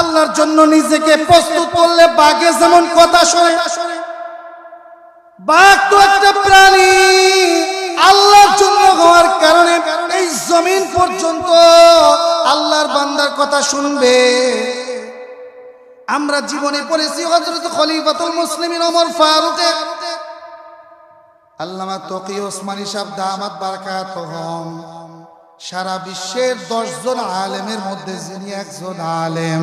আল্লাহর জন্য নিজেকে প্রস্তুত করলে বাঘে যেমন কথা শোনে। বাঘ তো একটা প্রাণী। আল্লাহর জন্য হওয়ার কারণে এই জমিন পর্যন্ত আল্লাহর বান্দার কথা শুনবে। আমরা জীবনে পড়েছি হজরত খলিফাতুল মুসলিমিন ওমর ফারুকে আল্লামা তকি ওসমানী সাহেব দামাত বারাকাতুহুম। সারা বিশ্বের দশজন আলেমের মধ্যে যিনি একজন আলেম,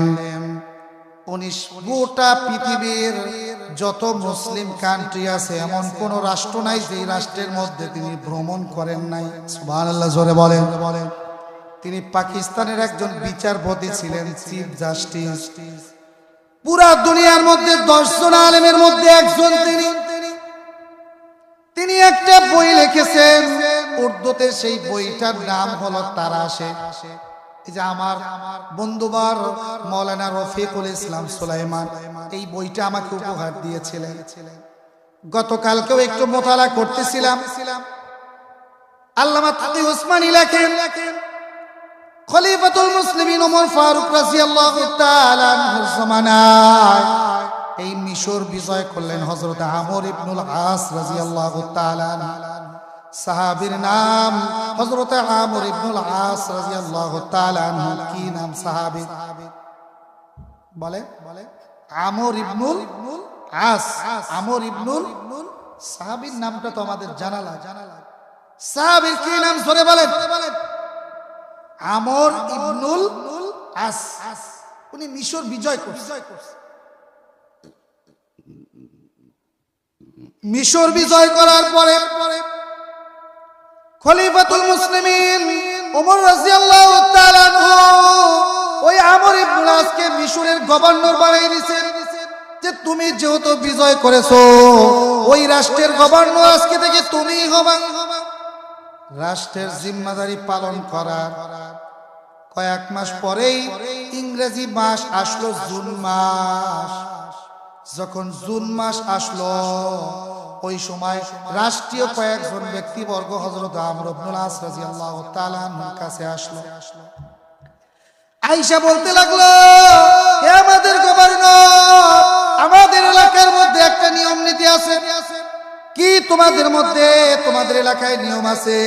উনি গোটা পৃথিবীর যত মুসলিম কান্ট্রি আছে, এমন কোন রাষ্ট্র নাই যে রাষ্ট্রের মধ্যে তিনি ভ্রমণ করেন নাই। সুবহানাল্লাহ, জোরে বলেন। বলেন তিনি পাকিস্তানের একজন বিচারপতি ছিলেন চিফ জাস্টিস পুরা দুনিয়ার মধ্যে দশজন আলেমের মধ্যে একজন তিনি। তিনি একটা বই লিখেছেন উর্দুতে সেই বইটার নাম হলো তারাশে। যে আমার বন্ধুবার মৌলানা রফিকুল ইসলাম সুলাইমান, এই বইটা আমাকে উপহার দিয়েছিলেন। গতকালকেও একটু মোতালা করতেছিলাম। আল্লামা তাকি লেখেন, খলিফাতুল মুসলিমিন ওমর ফারুক রাদিয়াল্লাহু তাআলা জামানায় এই মিশর বিজয় করলেন হযরত আমর ইবনুল আস রাদিয়াল্লাহু তাআলা। সাহাবীর নাম হযরত আমর ইবনুল আস রাদিয়াল্লাহু তাআলা আনহু। কি নাম সাহাবী? বলে বলে। আমর ইবনুল আস। আমর ইবনুল সাহাবীর নামটা তো আমাদের জানালা জানালা সাহাবীর কি নাম? সরে বলেন। আমর ইবনুল আস। উনি মিশর বিজয় করছে। মিশর বিজয় করার পরে পরে খলিফাতুল মুসলিমিন ওমর রাদিয়াল্লাহু তাআলা আনহু ওই আমর আসকে মিশরের গভর্নর বানিয়ে দিয়েছেন যে তুমি যেহেতু বিজয় করেছ, ওই রাষ্ট্রের গভর্নর আজকে থেকে তুমিই হবা। রাষ্ট্রের জিম্মাদারি পালন করার কয়েক মাস পরেই ইংরেজি মাস আসলো জুন মাস। যখন জুন মাস আসলো ওই সময় রাষ্ট্রীয় কয়েকজন ব্যক্তিবর্গ হজরত আমর ইবনুল আস রাদিয়াল্লাহু তাআলা কাছে আসলো। আইসা বলতে লাগল আমাদের গভর্নর, আমাদের এলাকার মধ্যে একটা নিয়ম নীতি আছে। কি তোমাদের মধ্যে? তোমাদের এলাকায় নিয়ম আছে।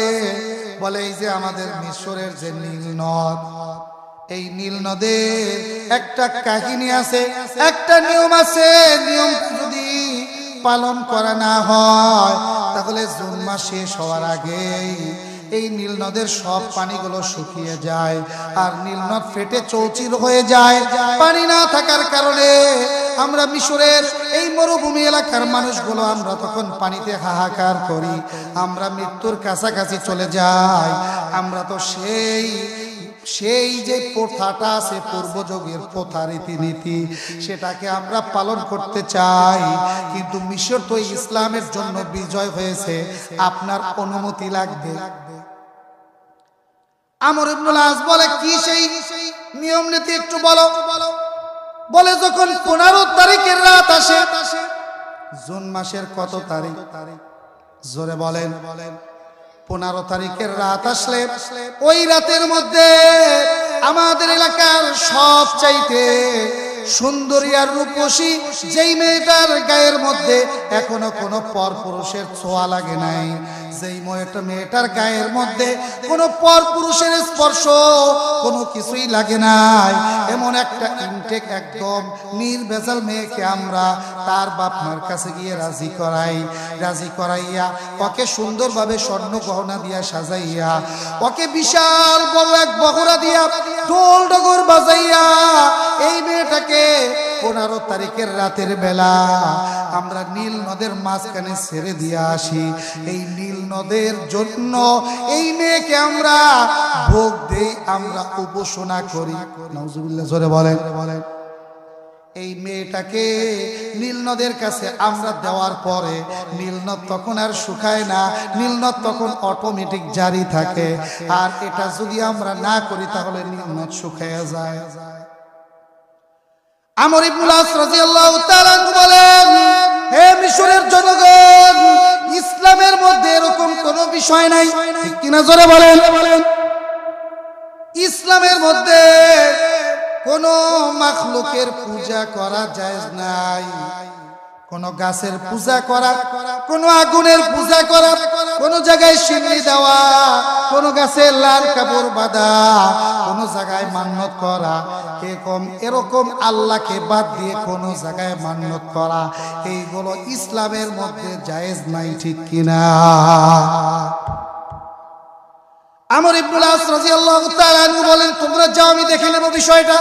বলে, এই যে আমাদের মিশরের যে নীল নদ, এই নীল নদের একটা কাহিনী আছে, একটা নিয়ম আছে। নিয়ম যদি পালন করা না হয়, তাহলে জুন মাস শেষ হওয়ার আগেই এই নীল নদের সব পানিগুলো শুকিয়ে যায় আর নীল নদ ফেটে চৌচির হয়ে যায়। পানি না থাকার কারণে আমরা মিশরের এই মরুভূমি এলাকার মানুষগুলো আমরা তখন পানিতে হাহাকার করি। আমরা মৃত্যুর কাছাকাছি চলে যাই। আমরা তো সেই সেই যে প্রথাটা আছে, পূর্বযুগের প্রথা, রীতিনীতি, সেটাকে আমরা পালন করতে চাই। কিন্তু মিশর তো ইসলামের জন্য বিজয় হয়েছে। আপনার অনুমতি লাগবে। আমর ইবনুল আস বলে, কি সেই নিয়ম নীতি একটু বলো। বলে, যখন পনেরো তারিখের রাত আসে, জুন মাসের কত তারিখ? জোরে বলেন। বলেন পনেরো তারিখের রাত আসলে ওই রাতের মধ্যে আমাদের এলাকার সব চাইতে সুন্দরী আর রূপসী, যেই মেয়েটার গায়ের মধ্যে এখনও কোনো পর পুরুষের ছোঁয়া লাগে নাই। যেই মেয়েটা মেয়েটার গায়ের মধ্যে কোনো পর পুরুষের স্পর্শ কোনো কিছুই লাগে নাই। এমন একটা ইনটেক একদম নির্ভেজাল মেয়েকে আমরা তার বাপ মার কাছে গিয়ে রাজি করাই। রাজি করাইয়া ওকে সুন্দরভাবে স্বর্ণ গহনা দিয়া সাজাইয়া, ওকে বিশাল বড় এক বহরা দিয়া ঢোল ডগর বাজাইয়া এই মেয়েটাকে পনেরো তারিখের রাতের বেলা আমরা নীল নদের মাঝখানে ছেড়ে দিয়ে আসি। এই নীল নদের জন্য এই মেয়েকে আমরা ভোগ দেই, আমরা উপাসনা করি। নজরুল্লাহ জোরে বলেন। বলেন এই মেয়েটাকে নীল নদের কাছে আমরা দেওয়ার পরে নীল নদ তখন আর শুকায় না, নীল নদ তখন অটোমেটিক জারি থাকে। আর এটা যদি আমরা না করি, তাহলে নীল নদ শুকায় যায়। আমর ইবনুল আস রাদিয়াল্লাহু তাআলা বলেন, হে মিশরের জনগণ, ইসলামের মধ্যে এরকম কোনো বিষয় নাই। ঠিক কিনা জোরে বলেন। ইসলামের মধ্যে কোন মাখলুকের পূজা করা যায় নাই। কোন গাছের পূজা করা, কোন আগুনের পূজা করা, কোন জায়গায় সিন্নি দেওয়া কোন গাছে লাল কাপড় বাঁধা, কোন জায়গায় মান্যত করা, এরকম এরকম আল্লাহকে বাদ দিয়ে কোন জায়গায় মান্যত করা, এইগুলো ইসলামের মধ্যে জায়েজ নাই, ঠিক কিনা? আমর ইবনুল বলেন, তোমরা যাও, আমি দেখে নেব বিষয়টা।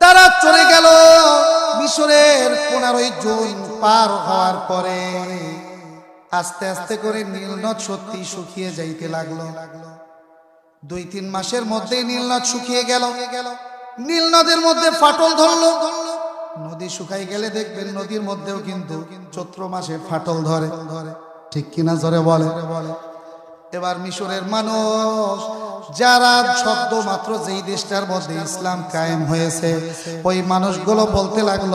তারা চলে গেল মিশরের পনেরোই জুন পার হওয়ার পরে। আস্তে আস্তে করে নীলনদ সত্যি শুকিয়ে যাইতে লাগল। দুই তিন মাসের মধ্যেই নীলনদ শুকিয়ে গেল। নীলনদের মধ্যে ফাটল ধরলো। নদী শুকাই গেলে দেখবেন নদীর মধ্যেও কিন্তু চৈত্র মাসে ফাটল ধরে। ধরে ঠিক কিনা ধরে বলে বলে? এবার মিশরের মানুষ যারা শব্দ মাত্র যেই দেশটার মধ্যে ইসলাম কায়েম হয়েছে, ওই মানুষগুলো বলতে লাগল,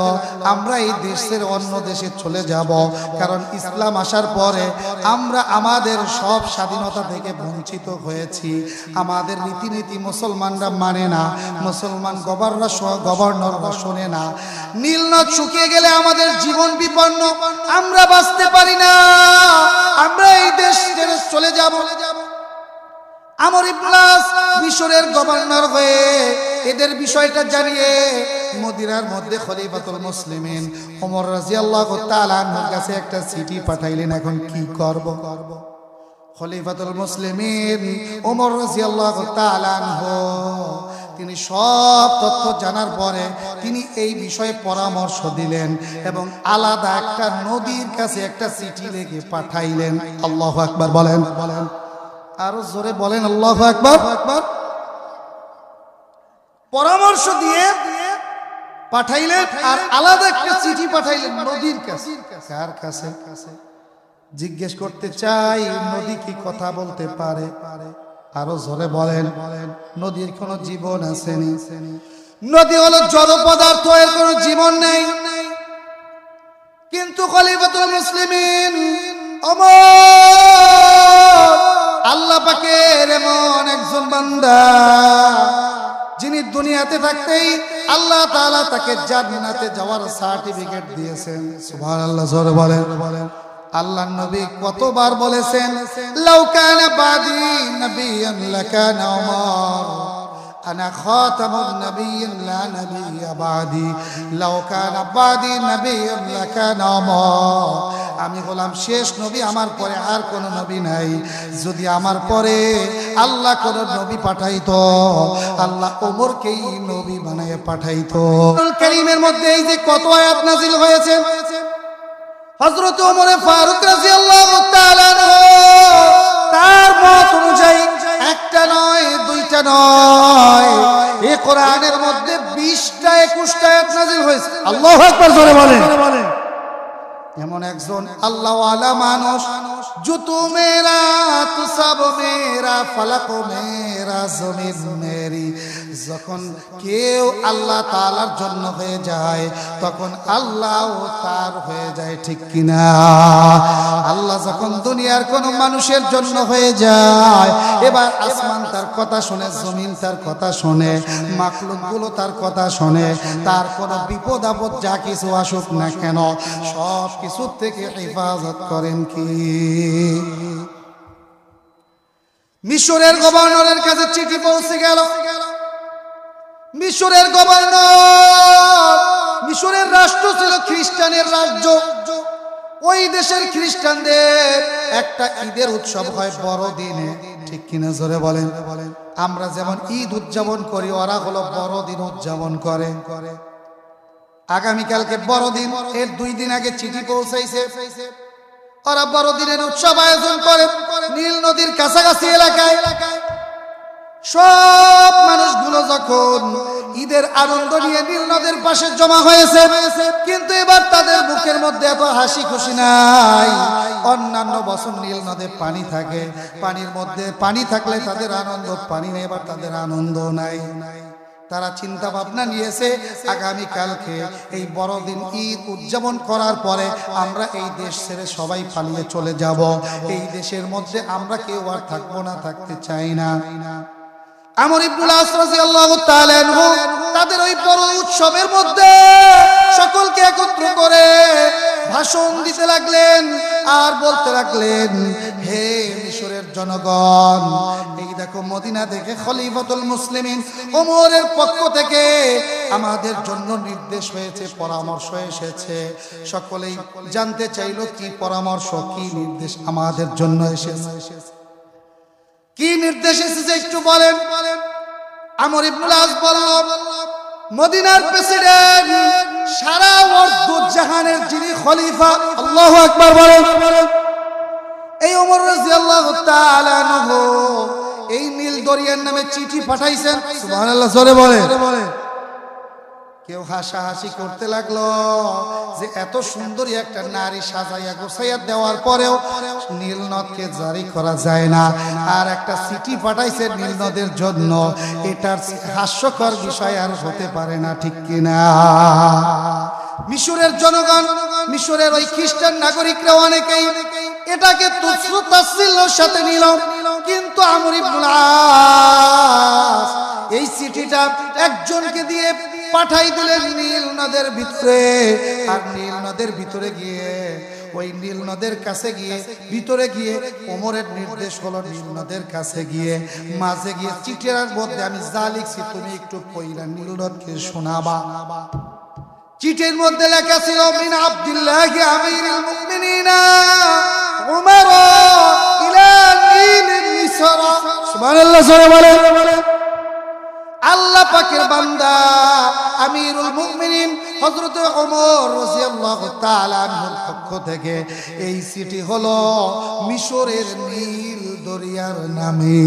আমরা এই দেশের অন্য দেশে চলে যাব। কারণ ইসলাম আসার পরে আমরা আমাদের সব স্বাধীনতা থেকে বঞ্চিত হয়েছি। আমাদের রীতিনীতি মুসলমানরা মানে না, মুসলমান গভর্নর গভর্নররা শোনে না। নীলনদ শুকিয়ে গেলে আমাদের জীবন বিপন্ন, আমরা বাঁচতে পারি না। আমরা এই দেশ ছেড়ে চলে যাব। আমর ইবলাস মিশরের গভর্নর হয়ে এদের বিষয়টা জানিয়ে মদিনার মধ্যে খলিফাতুল মুসলিমিন ওমর রাদিয়াল্লাহু তাআলা আনহুর কাছে একটা চিঠি পাঠাইলেন, এখন কি করব? খলিফাতুল মুসলিমিন ওমর রাদিয়াল্লাহু তাআলা আনহু, তিনি সব তথ্য জানার পরে তিনি এই বিষয়ে পরামর্শ দিলেন এবং আলাদা একটা নদীর কাছে একটা চিঠি লিখে পাঠাইলেন। আল্লাহু আকবার বলেন বলেন। আরও জোরে বলেন আল্লাহ আকবার। আকবার পরামর্শ দিয়ে পাঠাইলেন আর আলাদা একটা চিঠি পাঠাইলেন নদীর কাছে। কার কাছে? জিজ্ঞেস করতে চাই নদী কি কথা বলতে পারে? আরও জোরে বলেন বলেন নদীর কোনো জীবন আসেনি নদী হলো জড় পদার্থ এর কোনো জীবন নেই। কিন্তু খলিফাতুল মুসলিমিন অমর। বান্দা, যিনি দুনিয়াতে থাকতেই আল্লাহ তাআলা তাকে জান্নাতে যাওয়ার সার্টিফিকেট দিয়েছেন। সুবহানাল্লাহ, জোরে বলেন। আল্লাহ নবী কতবার বলেছেন লাউকানা বাদি নবিয়ান লাকানা ওমর। أنا خاتم النبي لا نبي بعدي لو كان بعدي نبي لكان عمر আমি হলাম শেষ নবী আমার পরে আর কোন নবী নাই যদি আমার পরে আল্লাহ কোন নবী পাঠাইতো আল্লাহ ওমরকেই নবী বানায় পাঠাইতো কারিমের মধ্যে এই যে কত আয়াত নাজিল হয়েছে হযরত ওমরে ফারুক রাদিয়াল্লাহু তাআলা তার মত অনুযায়ী একটা নয় দুইটা নয়। এ কোরআনের মধ্যে বিশটা একুশটা এক নাজিল হয়েছে। আল্লাহ একবার জোরে বলেন। এমন একজন আল্লাহ আলা মানুষ, জুতু মেরা, তু সব মেরা, ফলক মেরা, জমিন মেরি। যখন কেউ আল্লাহ তালার জন্য হয়ে যায়, তখন আল্লাহ তার হয়ে যায়, ঠিক কিনা? আল্লাহ যখন দুনিয়ার কোন মানুষের জন্য হয়ে যায়, এবার আসমান তার কথা শুনে, জমিন তার কথা শোনে, মাকলুকগুলো তার কথা শোনে, তার কোনো বিপদ আপদ যা কিছু আসুক না কেন, সব কিছু থেকে হেফাজত করেন কি? মিশরের গভর্নরের কাছে চিঠি পৌঁছে গেল। মিশরের গভর্নর, মিশরের রাষ্ট্র ছিল খ্রিস্টানের রাজ্য। ওই দেশের খ্রিস্টানদের একটা ঈদের উৎসব হয় বড় দিনে ঠিক কিনা জোরে বলেন? আমরা যেমন ঈদ উদযাপন করি, ওরা হলো বড়দিন উদযাপন করে করে। আগামীকালকে বড়দিন। এর দুই দিন আগে চিঠি পৌঁছাইছে। ওরা বড়দিনের উৎসব আয়োজন করে নীল নদীর কাছাকাছি এলাকায়। সব মানুষগুলো যখন ঈদের আনন্দ নিয়ে নীল নদের পাশে জমা হয়েছে, কিন্তু এবার তাদের বুকের মধ্যে এত হাসি খুশি নাই। অন্যান্য বছর নীল নদে পানি থাকে, পানির মধ্যে পানি থাকলে তাদের আনন্দ, পানি নেই, এবার তাদের আনন্দ নাই। তারা চিন্তা ভাবনা নিয়েছে আগামী কালকে এই বড়দিন ঈদ উদযাপন করার পরে আমরা এই দেশ ছেড়ে সবাই পালিয়ে চলে যাব। এই দেশের মধ্যে আমরা কেউ আর থাকব না, থাকতে চাই না। আমর ইবনুল তাদের ওই বড় উৎসবের মধ্যে সকলকে একত্র করে ভাষণ দিতে লাগলেন আর বলতে লাগলেন, হে মিশরের জনগণ। এই দেখো, মদিনা থেকে খলিফাতুল মুসলিমিন ওমরের পক্ষ থেকে আমাদের জন্য নির্দেশ হয়েছে, পরামর্শ এসেছে। সকলেই জানতে চাইলো কি পরামর্শ, কি নির্দেশ আমাদের জন্য এসেছে। কি নির্দেশ এসেছে একটু বলেন। আমর ইবনুল বলল, মদিনার প্রেসিডেন্ট সারা ওয়ার্দ জাহানের যিনি খলিফা, আল্লাহ আকবার বলেন। ওমর রাদিয়াল্লাহু তাআলা আনহু এই নীল দরিয়ার নামে চিঠি পাঠাইছেন। সুবহানাল্লাহ জোরে বলে কেউ হাসাহাসি করতে লাগল যে এত সুন্দরী একটা নারী সাজাইয়া গোসাইয়া দেওয়ার পরেও নীল নদকে জারি করা যায় না। আর একটা সিটি পাঠাইছে নীল নদের জন্য। এটার হাস্যকর বিষয় আর হতে পারে না ঠিক কিনা? মিশরের জনগণ মিশরের ওই খ্রিস্টান নাগরিকরা অনেকেই এটাকে তুচ্ছ তাচ্ছিল্যর সাথে নিল কিন্তু আমর ইবনুল আস এই চিঠিটা একজনকে দিয়ে পাঠাই দিলেন নীল নদের ভিতরে। আর নীল নদের ভিতরে গিয়ে, ওই নীল নদের কাছে গিয়ে, ভিতরে গিয়ে ওমরের নির্দেশ হলো নীল নদের কাছে গিয়ে, মাঝে গিয়ে চিঠির মধ্যে আমি যা লিখছি তুমি একটু কইরা নীল নদকে শোনাবা। চিঠির মধ্যে লেখা ছিল, মিন আব্দুল্লাহ আমিরুল মুমিনিনা। আল্লাহ পাকের বান্দা আমিরুল মুমিনিন ওমর তাআলা আনহুর পক্ষ থেকে এই সিটি হলো মিশরের নীল দরিয়ার নামে।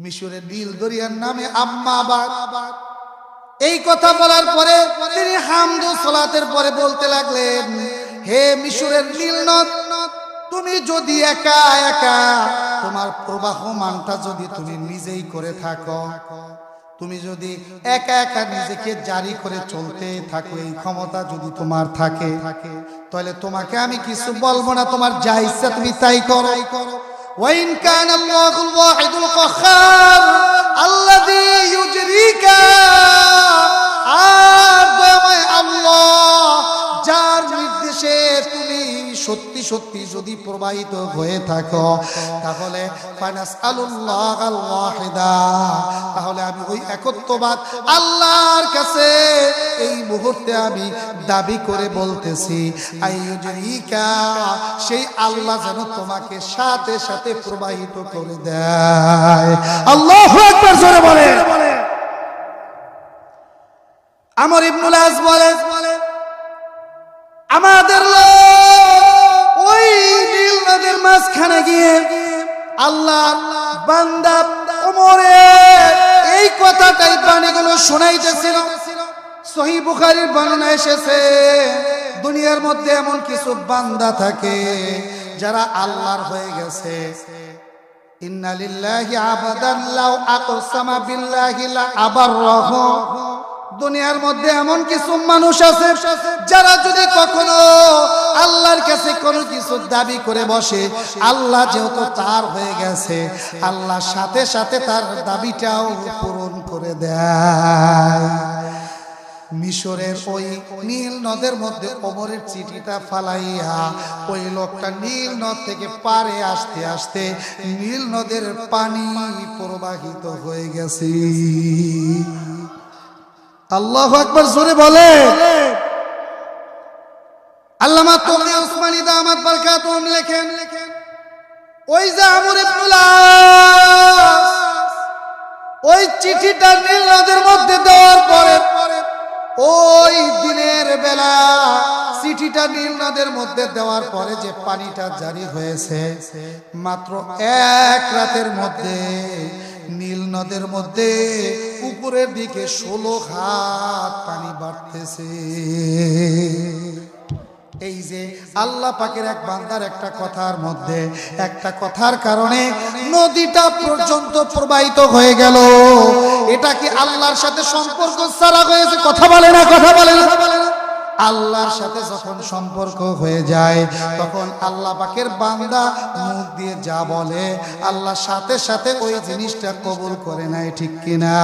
মিশরের নীল দরিয়ার নামে আম্মাবাদ এই কথা বলার পরে তিনি হামদু সালাতের পরে বলতে লাগলেন হে মিশরের নীল নদ তুমি যদি একা একা তোমার প্রবাহমানটা যদি তুমি নিজেই করে থাকো তুমি যদি একা একা নিজেকে জারি করে চলতে থাকো এই ক্ষমতা যদি তোমার থাকে তাহলে তোমাকে আমি কিছু বলবো না তোমার যা ইচ্ছা তুমি তাই করো وإن كان الله الواحد القهار الذي يجريك আর সত্যি সত্যি যদি প্রবাহিত হয়ে থাকো, তাহলে তাহলে আমি ওই একত্ববাদ আল্লাহর কাছে এই মুহূর্তে আমি দাবি করে বলতেছি সেই আল্লাহ যেন তোমাকে সাথে সাথে প্রবাহিত করে দেয়। আল্লাহু বলে আমর ইবনুল আজ বলে আমাদের লোক বান্দা ওমরে, এই কথাটাই বাণীগুলো শোনাইতেছিল। সহি বুখারীর বর্ণনা এসেছে, দুনিয়ার মধ্যে এমন কিছু বান্দা থাকে যারা আল্লাহর হয়ে গেছে। দুনিয়ার মধ্যে এমন কিছু মানুষ আছে যারা যদি কখনো কাছে দাবি করে বসে, আল্লাহ যেহেতু তার হয়ে গেছে, আল্লাহ সাথে সাথে তার দাবিটাও পূরণ করে দেয়। মিশরের ওই নীল নদের মধ্যে ওমরের চিঠিটা ফালাইয়া ওই লোকটা নীল নদ থেকে পারে আসতে আসতে নীল নদের পানি প্রবাহিত হয়ে গেছে। আল্লাহ একবার জোরে বলে আল্লামা তোমরা উসমানী দামাত বরকাতুম লেখেন, ওই যে আমর ইবনুল ওই চিঠিটা নীল নদের মধ্যে দেওয়ার পরে, ওই দিনের বেলা চিঠিটা নীল নদের মধ্যে দেওয়ার পরে যে পানিটা জারি হয়েছে, মাত্র এক রাতের মধ্যে, নীল নদের মধ্যে উপরের দিকে ষোলো হাত পানি বাড়তেছে। এই যে আল্লাহ পাকের এক বান্দার একটা কথার মধ্যে, একটা কথার কারণে নদীটা পর্যন্ত প্রবাহিত হয়ে গেল। এটা কি আল্লাহর সাথে সম্পর্ক ছাড়া হয়েছে? কথা বলে না, কথা বলে না। আল্লাহর সাথে যখন সম্পর্ক হয়ে যায়, তখন আল্লাহ পাকের বান্দা মুখ দিয়ে যা বলে, আল্লাহ সাথে সাথে ওই জিনিসটা কবুল করে নেয়, ঠিক কিনা?